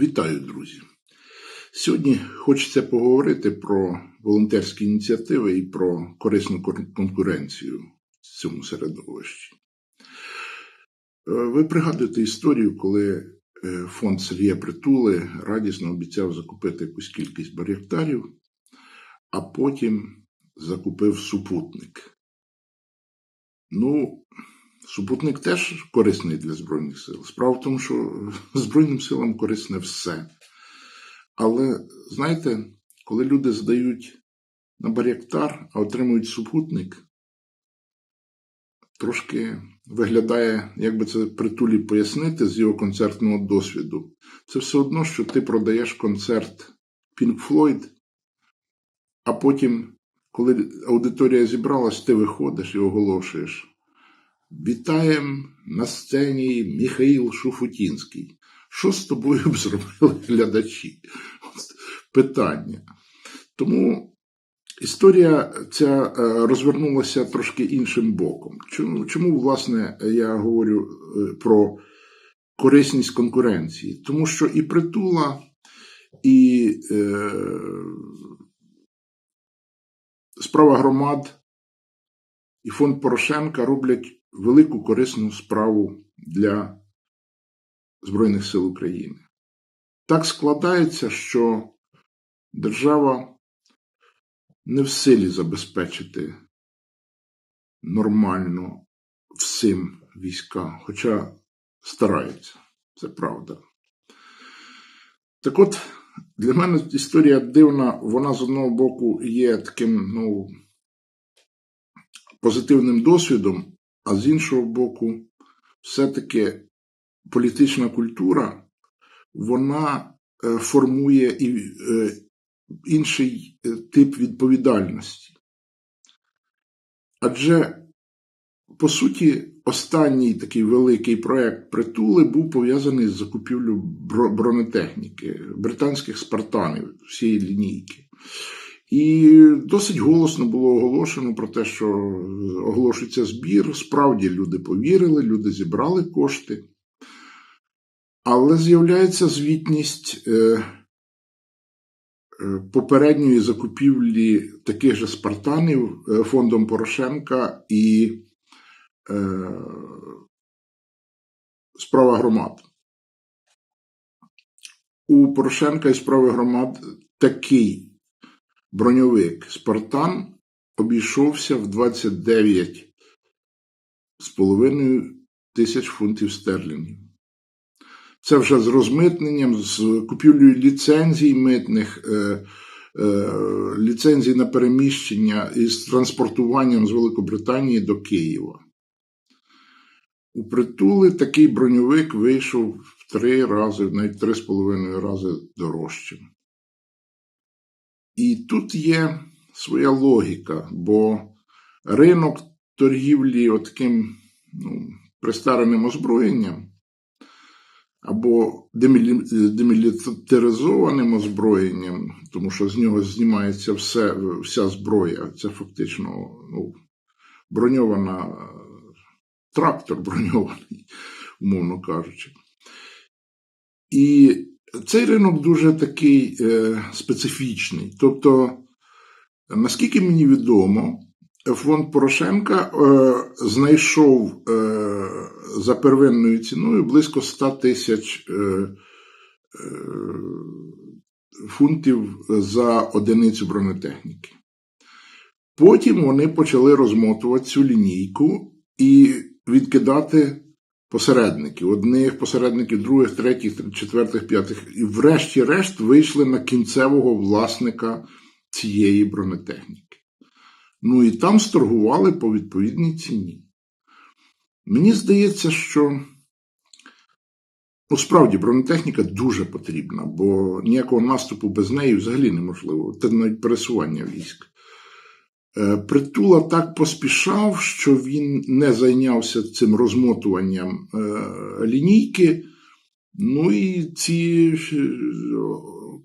Вітаю, друзі! Сьогодні хочеться поговорити про волонтерські ініціативи і про корисну конкуренцію в цьому середовищі. Е, Ви пригадуєте історію, коли е, фонд Сергія Притули радісно обіцяв закупити якусь кількість бар'єктарів, а потім закупив супутник. Ну, супутник теж корисний для Збройних сил. Справа в тому, що Збройним силам корисне все. Але знаєте, коли люди здають на бар'єктар, а отримують супутник, трошки виглядає, як би це притулі пояснити з його концертного досвіду. Це все одно, що ти продаєш концерт Pink Floyd, а потім, коли аудиторія зібралась, ти виходиш і оголошуєш. Вітаємо на сцені Міхаїл Шуфутінський. Що з тобою б зробили глядачі? Питання. Тому історія ця е, розвернулася трошки іншим боком. Чому, чому власне, я говорю е, про корисність конкуренції? Тому що і притула, і е, справа громад, і фонд Порошенка роблять велику корисну справу для Збройних сил України. Так складається, що держава не в силі забезпечити нормально всім війська, хоча старається, це правда. Так от, для мене історія дивна, вона з одного боку є таким, ну, позитивним досвідом, а з іншого боку, все-таки політична культура вона е, формує і е, інший е, тип відповідальності. Адже, по суті, останній такий великий проект притули був пов'язаний з закупівлею бро- бронетехніки, британських спартанів всієї лінійки. І досить голосно було оголошено про те, що оголошується збір. Справді люди повірили, люди зібрали кошти. Але з'являється звітність е, е, попередньої закупівлі таких же спартанів е, фондом Порошенка і е, справа громад. У Порошенка і справи громад такий броньовик Спартан обійшовся в 29,5 тисяч фунтів стерлінгів. Це вже з розмитненням, з купівлею ліцензій митних, е, е, ліцензій на переміщення і з транспортуванням з Великобританії до Києва. У притули такий броньовик вийшов в три рази, навіть три з половиною рази дорожчим. І тут є своя логіка, бо ринок торгівлі таким ну, пристареним озброєнням або демілітаризованим озброєнням, тому що з нього знімається все, вся зброя. Це фактично ну, броньована трактор броньований, умовно кажучи. І цей ринок дуже такий е, специфічний. Тобто, наскільки мені відомо, фонд Порошенка е, знайшов е, за первинною ціною близько 100 тисяч е, е, фунтів за одиницю бронетехніки. Потім вони почали розмотувати цю лінійку і відкидати посередників, одних посередників, других, третіх, четвертих, п'ятих, і врешті-решт вийшли на кінцевого власника цієї бронетехніки. Ну і там сторгували по відповідній ціні. Мені здається, що ну, справді бронетехніка дуже потрібна, бо ніякого наступу без неї взагалі неможливо, це навіть пересування військ. Е, Притула так поспішав, що він не зайнявся цим розмотуванням е, лінійки. Ну і ці е,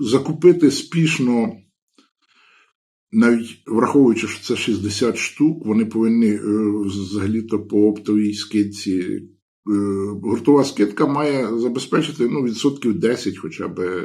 закупити спішно, навіть враховуючи, що це 60 штук, вони повинні взагалі-то по оптовій скидці гуртова скидка має забезпечити ну, відсотків 10 хоча б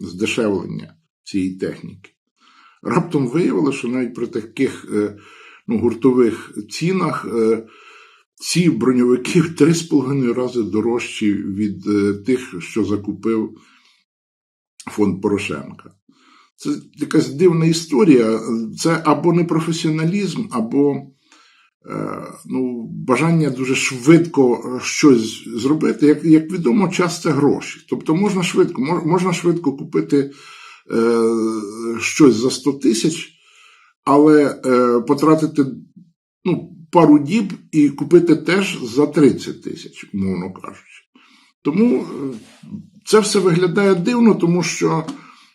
здешевлення цієї техніки. Раптом виявилося, що навіть при таких е, ну, гуртових цінах е, ці броньовики в 3,5 рази дорожчі від е, тих, що закупив фонд Порошенка. Це якась дивна історія. Це або непрофесіоналізм, або ну, бажання дуже швидко щось зробити. Як як відомо, час це гроші. Тобто можна швидко можна швидко купити щось за 100 тисяч, але е, потратити ну, пару діб і купити теж за 30 тисяч, умовно кажучи. Тому е, це все виглядає дивно, тому що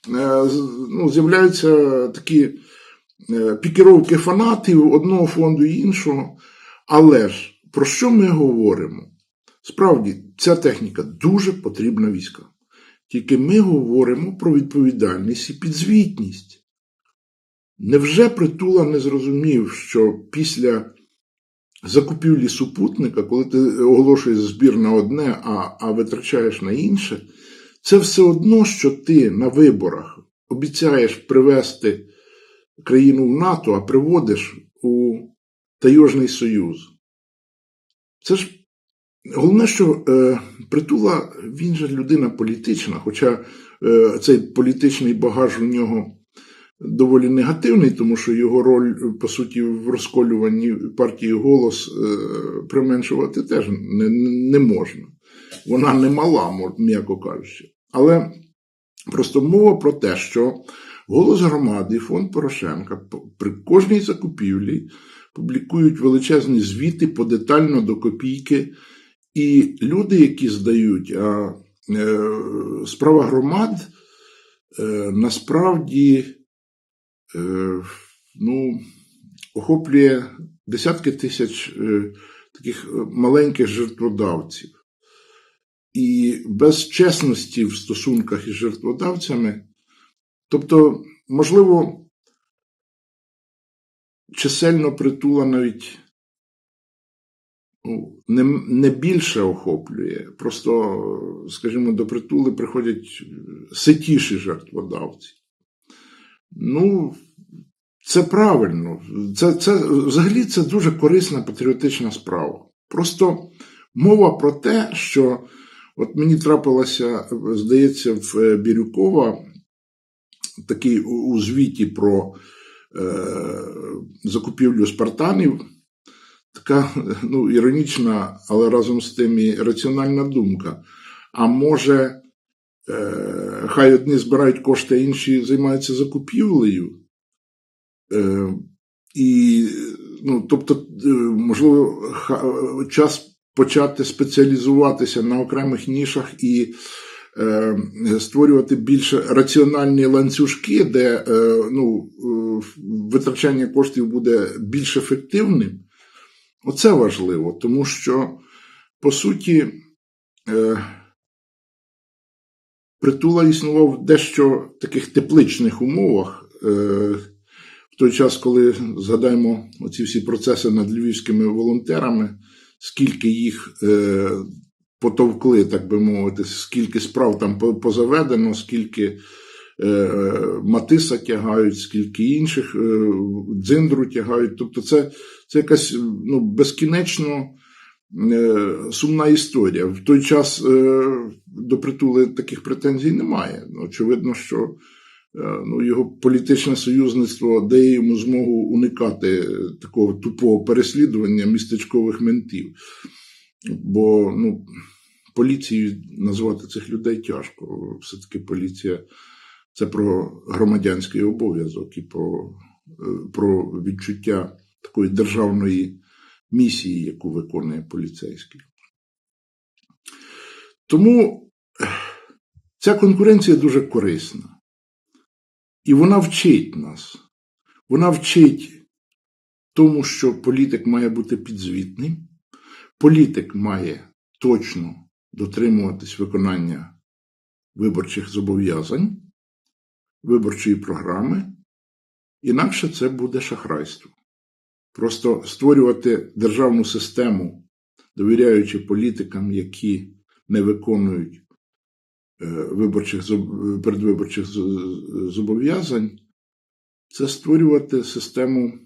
е, ну, з'являються такі е, пікіровки фанатів одного фонду і іншого. Але ж про що ми говоримо? Справді, ця техніка дуже потрібна військам. Тільки ми говоримо про відповідальність і підзвітність. Невже притула не зрозумів, що після закупівлі супутника, коли ти оголошуєш збір на одне, а, а витрачаєш на інше, це все одно, що ти на виборах обіцяєш привести країну в НАТО, а приводиш у Тайожний Союз. Це ж головне, що е, притула, він же людина політична, хоча е, цей політичний багаж у нього доволі негативний, тому що його роль, по суті, в розколюванні партії голос е, применшувати теж не, не можна. Вона не мала, м'яко кажучи. Але просто мова про те, що голос громади фонд Порошенка при кожній закупівлі публікують величезні звіти подетально до копійки. І люди, які здають, а е, справа громад е, насправді е, ну, охоплює десятки тисяч таких маленьких жертводавців. І без чесності в стосунках із жертводавцями, тобто, можливо, чисельно притула навіть не, не більше охоплює. Просто, скажімо, до притули приходять ситіші жертводавці. Ну, це правильно. Це, це, взагалі це дуже корисна патріотична справа. Просто мова про те, що от мені трапилося, здається, в Бірюкова такий у, у звіті про е, закупівлю спартанів. Така ну, іронічна, але разом з тим і раціональна думка. А може, е, хай одні збирають кошти, а інші займаються закупівлею. Е, і, ну, тобто, е, можливо, час почати спеціалізуватися на окремих нішах і е, створювати більш раціональні ланцюжки, де е, ну, витрачання коштів буде більш ефективним. Оце важливо, тому що, по суті, е, притула існував в дещо таких тепличних умовах. Е, в той час, коли згадаємо оці всі процеси над львівськими волонтерами, скільки їх е, потовкли, так би мовити, скільки справ там позаведено, скільки матиса тягають, скільки інших е, дзиндру тягають. Тобто, це, це якась ну, безкінечно е, сумна історія. В той час е, до притули таких претензій немає. Ну, Очевидно, що е, ну, його політичне союзництво дає йому змогу уникати е, такого тупого переслідування містечкових ментів. Бо ну, поліцією назвати цих людей тяжко. Все-таки поліція це про громадянський обов'язок і про, е, про відчуття такої державної місії, яку виконує поліцейський. Тому ця конкуренція дуже корисна. І вона вчить нас. Вона вчить тому, що політик має бути підзвітним, політик має точно дотримуватись виконання виборчих зобов'язань, виборчої програми, інакше це буде шахрайство. Просто створювати державну систему довіряючи політикам, які не виконують е, виборчих передвиборчих зобов'язань, це створювати систему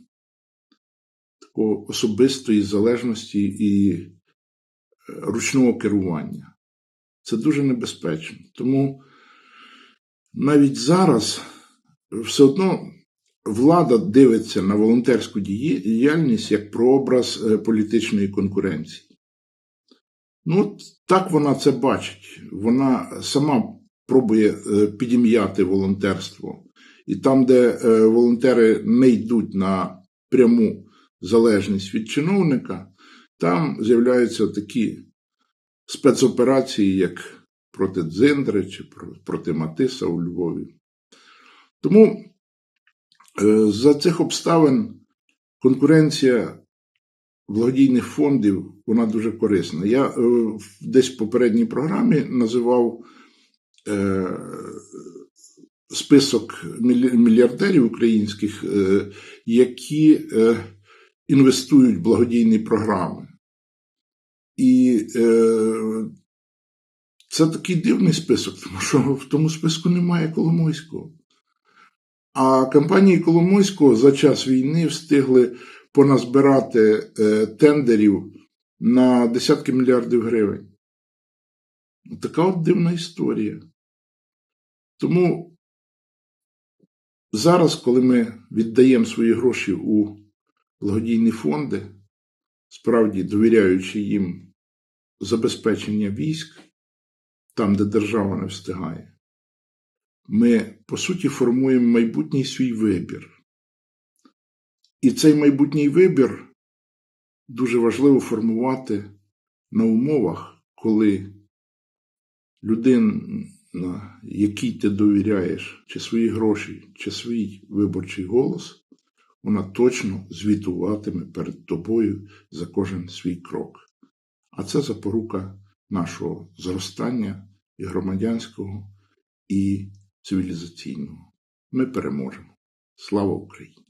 такого особистої залежності і е, ручного керування. Це дуже небезпечно. Тому навіть зараз все одно влада дивиться на волонтерську діяльність як прообраз е, політичної конкуренції. Ну, от так вона це бачить. Вона сама пробує е, підім'яти волонтерство. І там, де е, волонтери не йдуть на пряму залежність від чиновника, там з'являються такі спецоперації, як проти Дзиндри чи проти Матиса у Львові. Тому е, за цих обставин конкуренція благодійних фондів вона дуже корисна. Я е, десь в попередній програмі називав е, список мільярдерів українських, які інвестують в благодійні програми. І це такий дивний список, тому що в тому списку немає Коломойського. А компанії Коломойського за час війни встигли поназбирати е, тендерів на десятки мільярдів гривень. Така от дивна історія. Тому зараз, коли ми віддаємо свої гроші у благодійні фонди, справді довіряючи їм забезпечення військ, там, де держава не встигає, ми, по суті, формуємо майбутній свій вибір. І цей майбутній вибір дуже важливо формувати на умовах, коли людина, якій ти довіряєш, чи свої гроші, чи свій виборчий голос, вона точно звітуватиме перед тобою за кожен свій крок. А це запорука нашого зростання і громадянського, і цивілізаційного. Ми переможемо. Слава Україні!